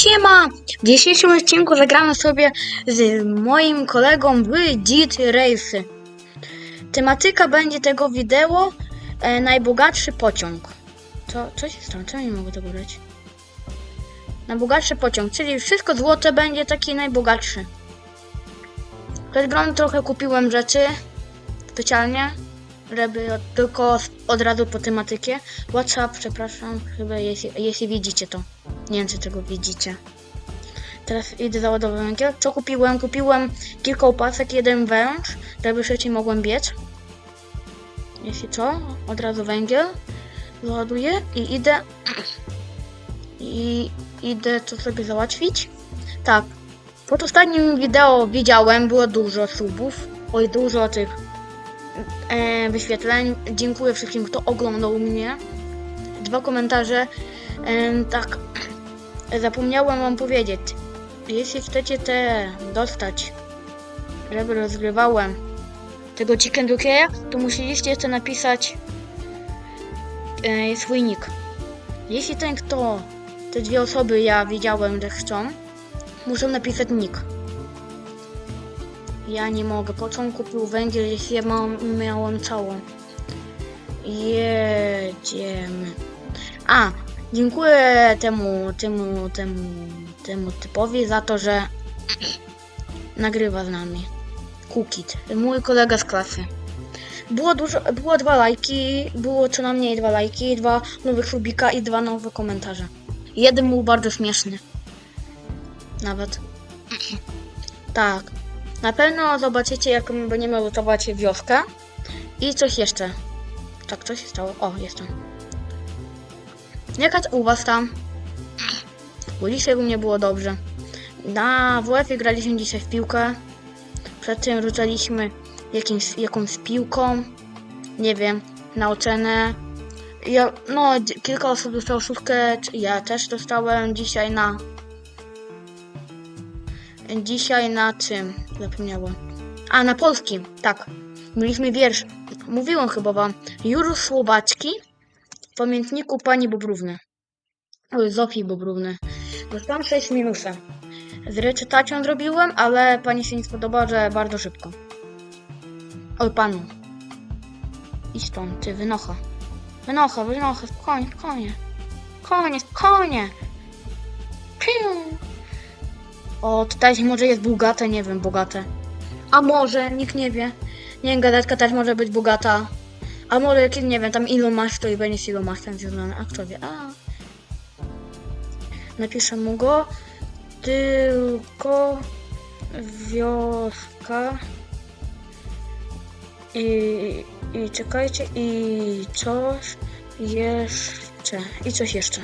Siema! W dzisiejszym odcinku zagramy sobie z moim kolegą w Dead Race. Tematyka będzie tego wideo e, najbogatszy pociąg. Co, co się stało? Czemu nie mogę tego brać? Najbogatszy pociąg, czyli wszystko złote będzie taki najbogatszy. Przed grą trochę kupiłem rzeczy specjalnie, żeby od, tylko od razu po tematykę. WhatsApp, przepraszam, chyba jeśli, jeśli widzicie to. Nie wiem, czy tego widzicie. Teraz idę załadować węgiel. Co kupiłem? Kupiłem kilka opasek, jeden węż, żeby szybciej mogłem biec. Jeśli co, od razu węgiel załaduję i idę i idę to sobie załatwić. Tak, pod ostatnim wideo widziałem, było dużo subów, oj dużo tych e, wyświetleń. Dziękuję wszystkim, kto oglądał mnie. Dwa komentarze. Em, tak, zapomniałem wam powiedzieć. Jeśli chcecie te dostać, żeby rozgrywałem tego Chicken Jokeya, to musieliście jeszcze napisać e, swój nick. Jeśli ten kto, te dwie osoby ja widziałem, że chcą, muszą napisać nick. Ja nie mogę. Po on kupił węgiel, jeśli ja mam, miałem całą? Jedziemy. A, dziękuję temu, temu, temu, temu typowi za to, że nagrywa z nami. Kukit, mój kolega z klasy. Było dużo, było dwa lajki, było co najmniej dwa lajki, dwa nowych subika i dwa nowe komentarze. Jeden był bardzo śmieszny. Nawet. tak. Na pewno zobaczycie, jak będziemy lutować wioskę. I coś jeszcze. Tak, coś się stało. O, jestem. Jaka u was tam? Bo dzisiaj u mnie było dobrze. Na WF graliśmy dzisiaj w piłkę. Przed tym rzucaliśmy jakimś, jakąś piłką. Nie wiem, na ocenę. Ja, no, kilka osób dostało szóstkę, ja też dostałem dzisiaj na... Dzisiaj na czym? Zapomniałem. A, na polskim, tak. Mieliśmy wiersz. Mówiłem chyba wam. Jurus Słowacki pamiętniku pani Bobrówny. Zofii Bobrówny. Dostałam 6 minusem. Z recytacją zrobiłem, ale pani się nie spodoba, że bardzo szybko. Oj, panu. Idź stąd, ty wynocha. Wynocha, wynocha, spokojnie, spokojnie. Spokojnie, spokojnie. Piu. O, tutaj może jest bogate, nie wiem, bogate. A może, nikt nie wie. Nie wiem, gadatka też może być bogata. A może jakieś, nie wiem, tam Elon Musk to i będzie z Elon Muskiem związane. A kto wie? A. Napiszę mu go. Tylko wioska. I, I czekajcie, i coś jeszcze. I coś jeszcze.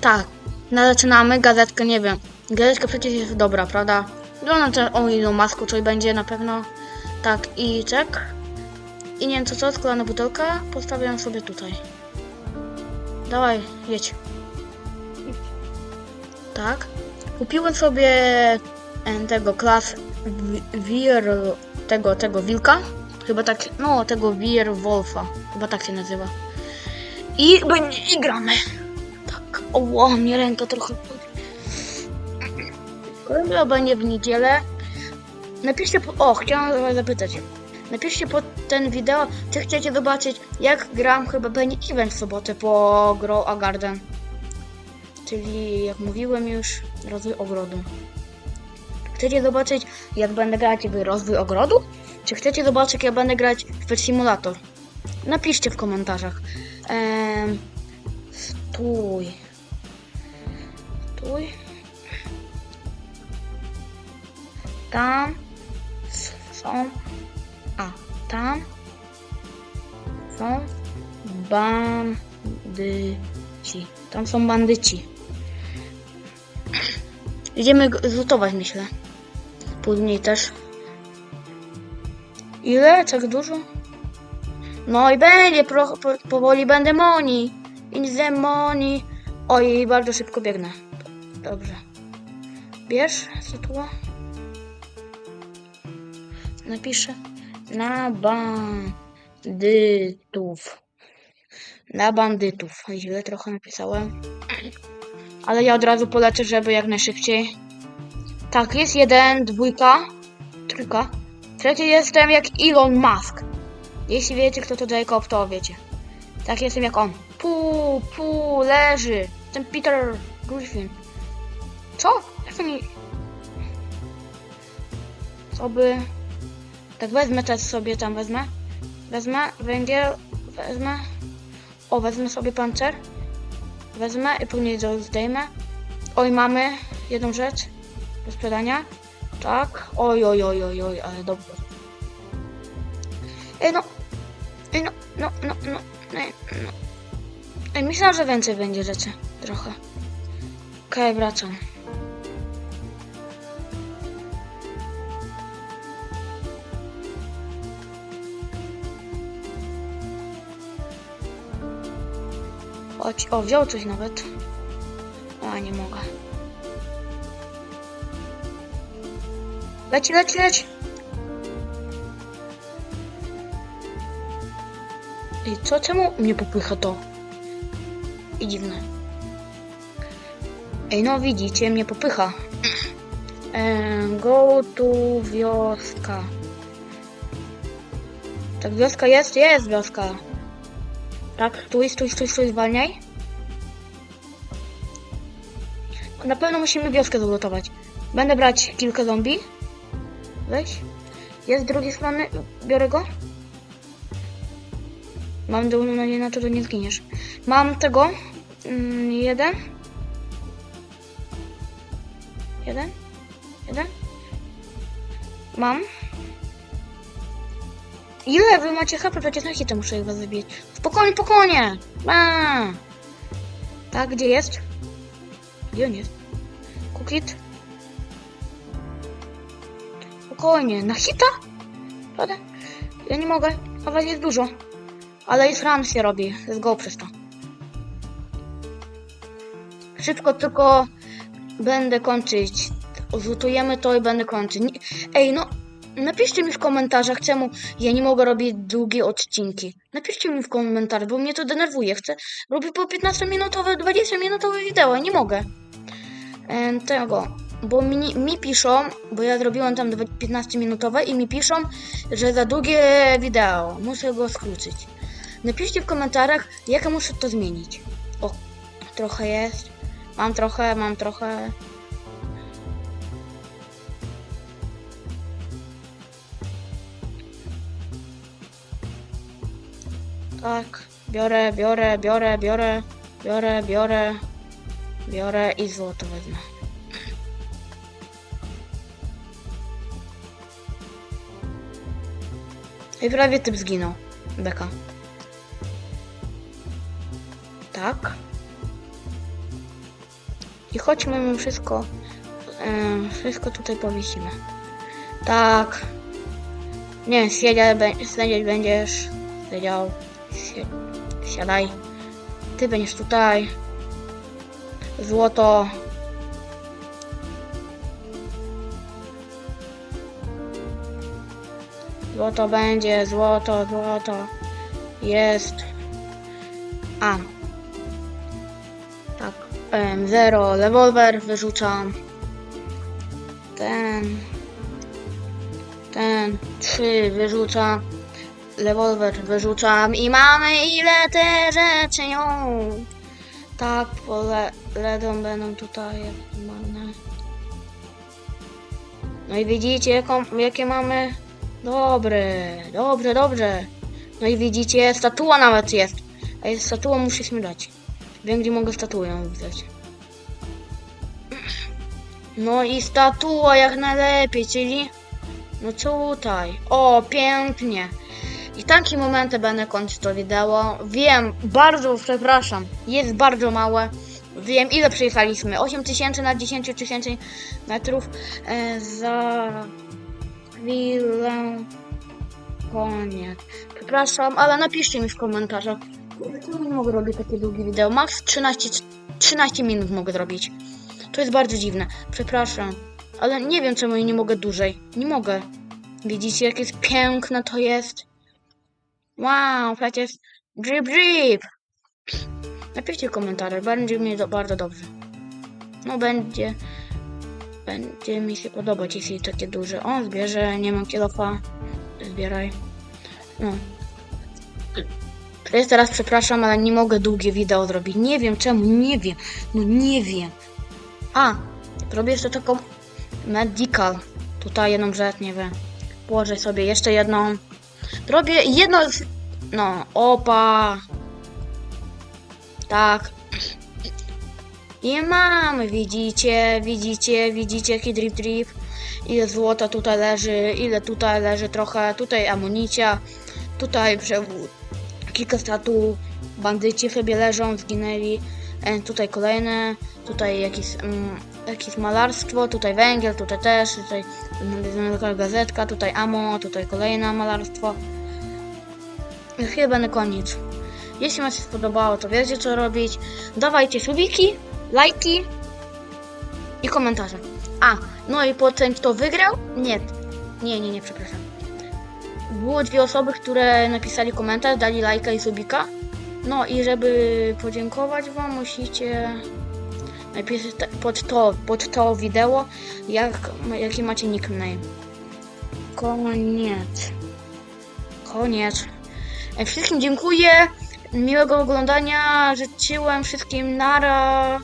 tak, no zaczynamy. Gazetkę, nie wiem. Gazetka przecież jest dobra, prawda? No, no to o Elon coś będzie na pewno. Tak, i czek. I nie wiem co, co, sklana butelka. Postawię ją sobie tutaj. Dawaj, jedź. Tak. Kupiłem sobie tego klas wi- wir tego, tego wilka. Chyba tak, no tego Wolfa. Chyba tak się nazywa. I i gramy. Tak. O, mnie ręka trochę. Kolejna będzie w niedzielę. Napiszcie, po... o, chciałam zapytać. Napiszcie pod ten wideo, czy chcecie zobaczyć, jak gram chyba będzie event w sobotę po Grow a Garden. Czyli, jak mówiłem już, rozwój ogrodu. Chcecie zobaczyć, jak będę grać w rozwój ogrodu? Czy chcecie zobaczyć, jak będę grać w Pet Simulator? Napiszcie w komentarzach. Ehm, stój. Stój. Tam są. A, tam są bandyci. Tam są bandyci. Idziemy zlutować, myślę. Później też. Ile? Tak dużo? No i będzie, pro, po, powoli będę moni. In the money. Oj, bardzo szybko biegnę. Dobrze. Bierz, sytuacja. Napiszę na bandytów. Na bandytów. Źle trochę napisałem. Ale ja od razu polecę, żeby jak najszybciej. Tak, jest jeden, dwójka, trójka. Trzeci jestem jak Elon Musk. Jeśli wiecie, kto to Jacob, to wiecie. Tak jestem jak on. Pu, pu, leży. Ten Peter Griffin. Co? Jak oni... Co by... Tak wezmę też sobie tam wezmę. Wezmę węgiel, wezmę. O, wezmę sobie pancer. Wezmę i później to zdejmę. Oj, mamy jedną rzecz do sprzedania. Tak. Oj, oj, oj, oj, oj, ale dobrze. Ej, no. Ej, no, no, no, no. Ej, no. Ej, myślałam, że więcej będzie rzeczy. Trochę. Okej, wracam. Chodź, o, wziął coś nawet. A, nie mogę. Leci, leci, leci. Ej, co, czemu mnie popycha to? I dziwne. Ej, no widzicie, mnie popycha. Go to wioska. Tak, wioska jest? Jest wioska. Tak, stój, stój, stój, stój, zwalniaj. Na pewno musimy wioskę zalutować. Będę brać kilka zombie. Weź. Jest z drugiej strony. Biorę go. Mam dobrą nadzieję na to, że nie zginiesz. Mam tego. Mm, jeden. Jeden. Jeden. Mam. Ile wy macie HP? Przecież na hita muszę ich was zabić. Spokojnie, spokojnie! A. Tak, gdzie jest? Gdzie on jest? Kukit? Spokojnie, na hita? Prawda? Ja nie mogę, a was jest dużo. Ale i Fran się robi, let's go przez to. Szybko tylko będę kończyć. Zlutujemy to i będę kończyć. Ej, no, napiszcie mi w komentarzach, czemu ja nie mogę robić długie odcinki. Napiszcie mi w komentarzach, bo mnie to denerwuje. Chcę robić po 15-minutowe, 20-minutowe wideo, nie mogę. Em, tego, bo mi, mi piszą, bo ja zrobiłam tam 15-minutowe i mi piszą, że za długie wideo, muszę go skrócić. Napiszcie w komentarzach, jak ja muszę to zmienić. O, trochę jest. Mam trochę, mam trochę. Tak, biorę, biorę, biorę, biorę, biorę, biorę, biorę i złoto wezmę. I prawie typ zginął. Beka. Tak. I chodźmy mu wszystko, em, wszystko tutaj powiesimy. Tak. Nie, bę- siedzieć będziesz. Siedział. Sie, siadaj. Ty będziesz tutaj. Złoto. Złoto będzie, złoto, złoto. Jest. A. Tak. Em, zero. Rewolwer wyrzucam. Ten. Ten. Trzy wyrzucam. Rewolwer wyrzucam i mamy ile te rzeczy ją. Tak, pole ledą będą tutaj. No i widzicie jaką, jakie mamy? Dobre, dobrze, dobrze. No i widzicie, statua nawet jest. A jest statua, musieliśmy dać. Wiem, gdzie mogę statuę wziąć. No i statua jak najlepiej, czyli... No tutaj. O, pięknie. I takie momenty będę kończyć to wideo. Wiem, bardzo przepraszam, jest bardzo małe. Wiem, ile przejechaliśmy. 8000 na 10 tysięcy metrów. E, za chwilę koniec. Przepraszam, ale napiszcie mi w komentarzach. Dlaczego nie mogę robić takie długie wideo? Max 13, 13 minut mogę zrobić. To jest bardzo dziwne. Przepraszam. Ale nie wiem czemu nie mogę dłużej. Nie mogę. Widzicie, jak jest piękne to jest? Wow, przecież drip drip. Napiszcie komentarze, będzie mi do, bardzo dobrze. No będzie, będzie mi się podobać, jeśli takie duże. O, zbierze, nie mam kilofa. Zbieraj. No. Jest teraz, przepraszam, ale nie mogę długie wideo zrobić. Nie wiem czemu, nie wiem. No nie wiem. A, robię jeszcze taką medical. Tutaj jedną rzecz, nie wiem. Położę sobie jeszcze jedną. Robię jedno. No, opa. Tak. I mamy, widzicie, widzicie, widzicie jaki drip drip. Ile złota tutaj leży, ile tutaj leży trochę, tutaj amunicja, tutaj przewód. Kilka statu, bandyci sobie leżą, zginęli. E, tutaj kolejne, tutaj jakieś, mm, jakieś malarstwo, tutaj węgiel, tutaj też, tutaj gazetka, tutaj amo, tutaj kolejne malarstwo. Chyba na koniec. Jeśli Wam się spodobało, to wiecie co robić. Dawajcie subiki, lajki i komentarze. A, no i potem kto wygrał? Nie, nie, nie, nie, przepraszam. Było dwie osoby, które napisali komentarz, dali lajka i subika. No i żeby podziękować Wam, musicie napisać te- pod to, pod to wideo, jak, jaki macie nickname. Koniec. Koniec. E, Wszystkim dziękuję. Miłego oglądania. Życzyłem wszystkim nara.